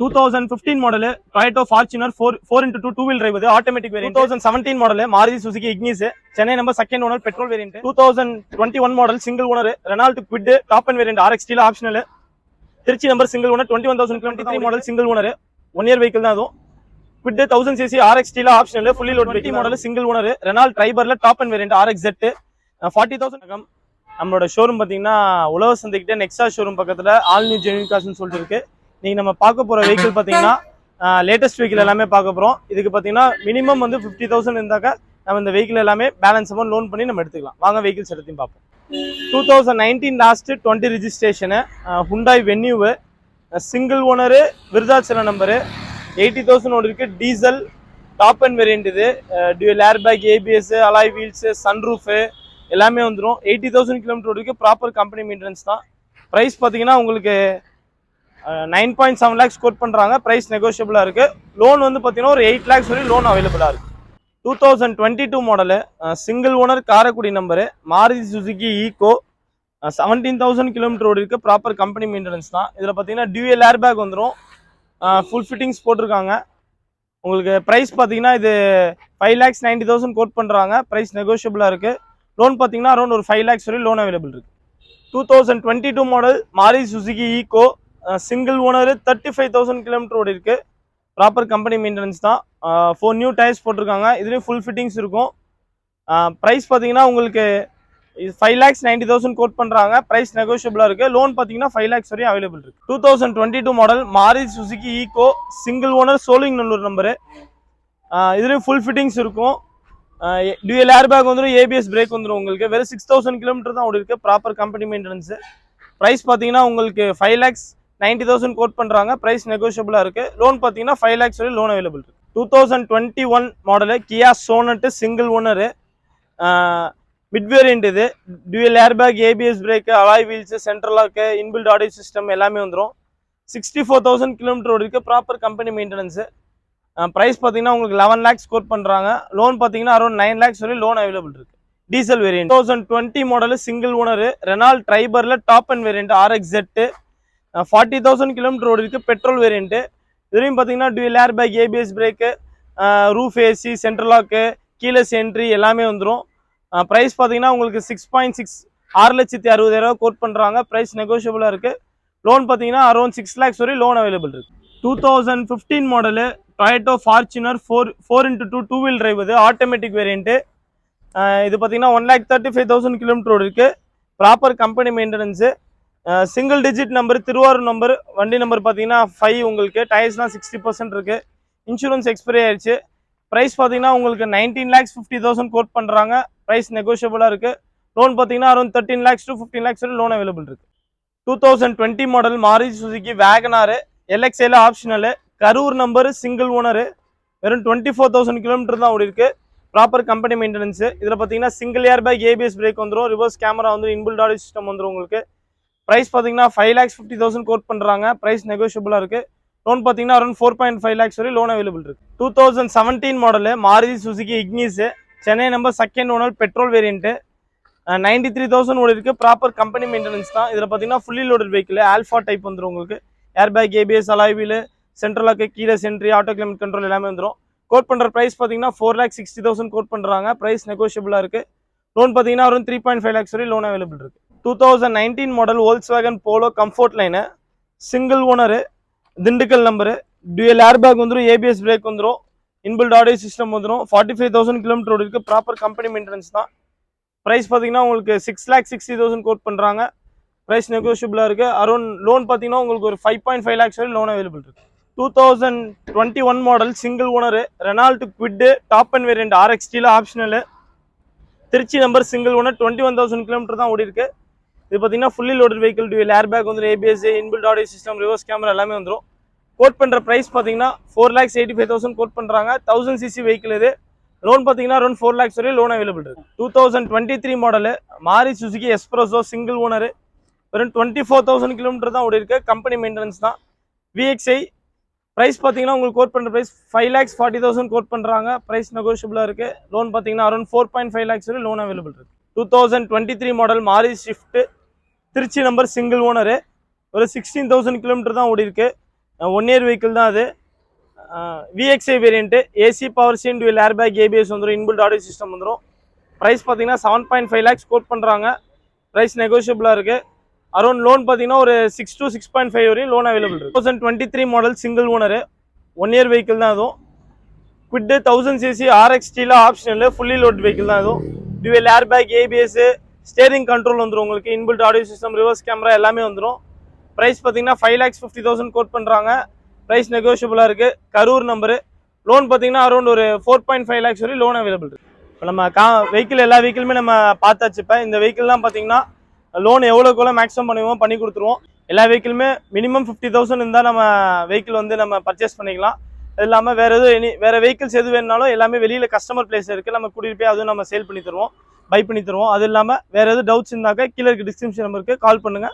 Two thousand fifteen model Toyota Fortuner four four into two two wheel drive automatic variant thousand seventeen model Maruti Suzuki Ignis Chennai number second owner petrol variant two thousand twenty one model single owner Renault Kwid top end variant RX steel optional Trichy number single owner twenty one thousand twenty three model single owner one year vehicle தான் அதுவும். Kwid thousand cc RX steel optional fully load வெட்டி model single owner Renault ட்ரைபர்ல top end variant RX Z forty thousand நம்மளோட showroom பார்த்தீங்கன்னா உழவர் சந்தைக்கிட்ட Nexa showroom பக்கத்தில் all new ஜெனின் காசுன்னு சொல்லிட்டு இருக்கு. நீங்கள் நம்ம பார்க்க போகிற வெஹிக்கிள் பார்த்தீங்கன்னா லேட்டஸ்ட் வெஹிக்கிள் எல்லாமே பார்க்க போகிறோம் இதுக்கு பார்த்தீங்கன்னா மினிமம் வந்து ஃபிஃப்டி தௌசண்ட் இருந்தாக்கா நம்ம இந்த வெஹிக்கிள் எல்லாமே பேலன்ஸ் அமௌண்ட் லோன் பண்ணி நம்ம எடுத்துக்கலாம். வாங்க வெஹிக்கிள்ஸ் எடுத்தையும் பார்ப்போம். Two thousand nineteen last twenty registration Hyundai Venue single owner Virudhachalam number eighty thousand ஒன்று இருக்கு. டீசல் டாப் அண்ட் வேரியன்ட் இது. Dual air bag ABS alloy wheels sunroof எல்லாமே வந்துடும் எயிட்டி தௌசண்ட் கிலோமீட்டர் இருக்கு. ப்ராப்பர் கம்பெனி மெயின்டெனன்ஸ் தான். Price பார்த்தீங்கன்னா உங்களுக்கு nine point seven lakhs quote பண்ணுறாங்க ப்ரைஸ் நெகோஷியபிளாக இருக்குது லோன் வந்து பார்த்தீங்கன்னா ஒரு எயிட் லேக்ஸ் வரையும் லோன் அவைலபிளாக இருக்குது two thousand twenty two model single owner Karaikudi number Maruti Suzuki Eeco seventeen thousand kilometre ஓடி இருக்குது ப்ராப்பர் கம்பெனி மெயின்டெனன்ஸ் தான். இதில் பார்த்தீங்கன்னா டியூஎல் ஏர் பேக் வந்துடும் ஃபுல் ஃபிட்டிங்ஸ் போட்டிருக்காங்க. உங்களுக்கு ப்ரைஸ் பார்த்தீங்கன்னா இது five lakhs ninety thousand quote பண்ணுறாங்க ப்ரைஸ் நெகோஷியபிளாக இருக்குது லோன் பார்த்தீங்கன்னா அரௌண்ட் ஒரு ஃபைவ் லேக்ஸ் வரையும் லோன் அவைலபிள் இருக்குது two thousand twenty two model Maruti Suzuki Eeco single owner thirty five thousand kilometre ஓடி இருக்கு. ப்ராப்பர் கம்பெனி மெயின்டெனன்ஸ் தான். ஃபோர் நியூ டயர்ஸ் போட்டிருக்காங்க. இதுலேயும் ஃபுல் ஃபிட்டிங்ஸ் இருக்கும். ப்ரைஸ் பார்த்தீங்கன்னா உங்களுக்கு five lakhs ninety thousand quote பண்ணுறாங்க ப்ரைஸ் நெகோஷியபிளாக இருக்குது லோன் பார்த்தீங்கன்னா ஃபைவ் லேக்ஸ் வரையும் அவைலபிள் இருக்குது two thousand twenty two model Maruti Suzuki Eeco single owner Sholinganallur number இதுலேயும் ஃபுல் ஃபிட்டிங்ஸ் இருக்கும். டியூஎல் ஏர் பேக் வந்துடும் ஏபிஎஸ் பிரேக் வந்துடும் உங்களுக்கு. வெறும் சிக்ஸ் தௌசண்ட் கிலோமீட்டர் தான் ஓடி இருக்குது ப்ராப்பர் கம்பெனி மெயின்டெனன்ஸு ப்ரைஸ் பார்த்தீங்கன்னா உங்களுக்கு five lakhs ninety thousand quote பண்ணுறாங்க ப்ரைஸ் நெகோஷியபிளாக இருக்குது லோன் பார்த்தீங்கன்னா ஃபைவ் லேக்ஸ் வரை லோன் அவைலபிள் இருக்கு. Two thousand twenty one model Kia Sonet single owner mid variant இது. Dual airbag ABS brake alloy wheels central lock inbuilt audio system எல்லாமே வந்துடும் sixty four thousand kilometre ஓடிருக்கு proper company maintenance price பார்த்தீங்கன்னா உங்களுக்கு eleven lakhs quote பண்ணுறாங்க loan பார்த்தீங்கன்னா around nine lakhs வரை loan available இருக்குது diesel variant thousand twenty model single owner Renault ட்ரைபரில் top end variant RX Z forty thousand kilometre ஓடி petrol variant இதுலேயும் பார்த்தீங்கன்னா dual air bag ABS brake roof AC central lock keyless entry எல்லாமே வந்துடும் price பார்த்தீங்கன்னா உங்களுக்கு six point six ஆறு லட்சத்தி அறுபதாயிரம் கோட் பண்ணுறாங்க ப்ரைஸ் நெகோஷியபிளாக இருக்குது லோன் பார்த்தீங்கன்னா அரௌண்ட் சிக்ஸ் லேக்ஸ் வரை லோன் அவைலபிள் இருக்குது two thousand fifteen model Toyota Fortuner four four into two two wheel drive இது ஆட்டோமேட்டிக் வேரியண்ட்டு இது பார்த்தீங்கன்னா one lakh thirty five thousand kilometre இருக்குது proper company maintenance single digit number Tiruvarur number வண்டி number பார்த்தீங்கன்னா five உங்களுக்கு. டயர்ஸ்லாம் sixty percent இருக்குது insurance expiry ஆயிடுச்சு. ப்ரைஸ் பார்த்தீங்கன்னா உங்களுக்கு nineteen lakhs fifty thousand quote பண்ணுறாங்க ப்ரைஸ் நெகோஷியபிளாக இருக்குது லோன் பார்த்தீங்கன்னா around thirteen lakhs to fifteen lakhs வரை லோன் அவைலபிள் இருக்குது two thousand twenty model Maruti Suzuki WagonR எல்எக்ஸ்ஏல optional Karur number single owner வெறும் டுவெண்ட்டி ஃபோர் தௌசண்ட் கிலோமீட்டர் தான் ஓடி இருக்குது ப்ராப்பர் கம்பெனி மெயின்டெனன்ஸு இதில் பார்த்தீங்கன்னா single air bag ABS brake வந்துடும் reverse camera வந்து இன்பில்ட் ஆடியோ சிஸ்டம் வந்துடும் உங்களுக்கு. ப்ரைஸ் பார்த்தீங்கன்னா five lakhs fifty thousand quote பண்ணுறாங்க ப்ரைஸ் நெகோஷியபிளாக இருக்குது லோன் பார்த்தீங்கன்னா around four point five lakhs வரை லோன் அவைலபிள் இருக்குது two thousand seventeen model Maruti Suzuki Ignis Chennai number second owner petrol variant ninety three thousand ஓடி இருக்குது proper company maintenance தான். இதில் பார்த்தீங்கன்னா fully loaded vehicle alpha type வந்துடும் உங்களுக்கு. Air bag ABS alloy wheel central lock keyless entry auto climate control எல்லாமே வந்துடும் quote பண்ணுற ப்ரைஸ் பார்த்தீங்கன்னா four lakh sixty thousand quote பண்ணுறாங்க ப்ரைஸ் நெகோஷியபிளாக இருக்குது லோன் பார்த்தீங்கன்னா around three point five lakhs வரை லோன் அவைலபிள் இருக்குது two thousand nineteen model Volkswagen Polo Comfortline single owner Dindigul number dual air bag வந்துடும் ஏபிஎஸ் பிரேக் வந்துடும் inbuilt audio system வந்துடும் forty five thousand kilometre இருக்குது proper company maintenance தான். Price பார்த்தீங்கன்னா உங்களுக்கு six lakh sixty thousand quote பண்ணுறாங்க price நெகோஷியபிளாக இருக்குது அரௌண்ட் லோன் பார்த்தீங்கன்னா உங்களுக்கு ஒரு ஃபைவ் பாயிண்ட் ஃபைவ் லேக்ஸ் வரை லோன் அவைலபிள் இருக்குது two thousand twenty one model single owner Renault Kwid top end variant ஆர்எக்ஸ்டியில் optional Trichy number single owner twenty one thousand kilometre தான் ஓடி இருக்குது இது பார்த்தீங்கன்னா fully loaded vehicle dual air bag வந்து ABS inbuilt audio system reverse camera எல்லாமே வந்துடும் quote பண்ணுற price பார்த்தீங்கன்னா four lakhs eighty five thousand quote பண்ணுறாங்க தௌசண்ட் சிசி வெஹிக்கிள் இது. லோன் பார்த்தீங்கன்னா அரௌண்ட் ஃபோர் லேக்ஸ் வரையும் லோன் அவைலபிள் இருக்குது two thousand twenty three model Maruti Suzuki S-Presso single owner வெறும் டுவெண்ட்டி ஃபோர் தௌசண்ட் கிலோமீட்டர் தான் ஓடி இருக்கு. கம்பெனி மெயின்டெனன்ஸ் தான். விஎக்ஸ்ஐ ப்ரைஸ் பார்த்தீங்கன்னா உங்களுக்கு கோட் பண்ணுற price five lakhs forty thousand quote பண்ணுறாங்க ப்ரைஸ் நெகோஷியபிளாக இருக்குது லோன் பார்த்தீங்கன்னா around four point five lakhs வரை லோன் அவைலபிள் இருக்குது two thousand twenty three model Maruti Swift Trichy number single owner ஒரு சிக்ஸ்டீன் தௌசண்ட் கிலோமீட்டர் தான் ஓடி இருக்கு. ஒன் இயர் வெஹிக்கிள் தான் அது. விஎக்ஸ்ஐ வேரியண்ட்டு ஏசி பவர் சீன் டுவெல் ஏர்பேக் ஏபிஎஸ் வந்துடும் இன்புல்ட் ஆடியோ சிஸ்டம் வந்துடும் ப்ரைஸ் பார்த்தீங்கன்னா seven point five lakhs quote பண்ணுறாங்க ப்ரைஸ் நெகோஷியபிளாக இருக்குது அரௌண்ட் லோன் பார்த்தீங்கன்னா ஒரு six two six point five வரையும் லோன் அவைலபிள் இருக்குது thousand twenty three model single owner one year vehicle தான் அதுவும். குவிட்டு தௌசண்ட் சிசி ஆர்எக்ஸ் ஆப்ஷனில் ஆப்ஷனல் ஃபுல்லி லோட் வெஹிக்கிள் தான் அதுவும். Dual airbag ABS steering control வந்துடும் உங்களுக்கு. Inbuilt audio system reverse camera எல்லாமே வந்துடும் ப்ரைஸ் பார்த்தீங்கன்னா five lakhs fifty thousand quote பண்ணுறாங்க ப்ரைஸ் நெகோஷியபிளாக இருக்குது கரூர் நம்பரு லோன் பார்த்தீங்கன்னா அரௌண்ட் ஒரு ஃபோர் பாயிண்ட் ஃபைவ் லேக்ஸ் வரை லோன் அவைலபிள் இருக்குது இப்போ நம்ம கா வெஹிக்கிள் எல்லா வெஹிக்கிளுமே நம்ம பார்த்தாச்சு. இப்போ இந்த வெஹிக்கிள்லாம் பார்த்தீங்கன்னா லோன் எவ்வளோக்கு எவ்வளோ மேக்ஸிமம் பண்ணுவோம் பண்ணி கொடுத்துருவோம். எல்லா வெஹிக்கிளுமே மினிமம் ஃபிஃப்டி தௌசண்ட் இருந்தால் நம்ம வெஹிக்கிள் வந்து நம்ம பர்ச்சேஸ் பண்ணிக்கலாம். அது இல்லாமல் வேறு எதுவும் எனி வேறு வெஹிக்கிள்ஸ் எது வேணுனாலும் எல்லாமே வெளியில் கஸ்டமர் பிளேஸ் இருக்குது நம்ம கூட்டிகிட்டு போய் அதுவும் நம்ம சேல் பண்ணி தருவோம். பை பண்ணி தருவோம். அது இல்லாமல் வேறு எதுவும் டவுட்ஸ் இருந்தாக்க கீழே இருக்க டிஸ்கிரிப்ஷன் நம்பருக்கு கால் பண்ணுங்கள்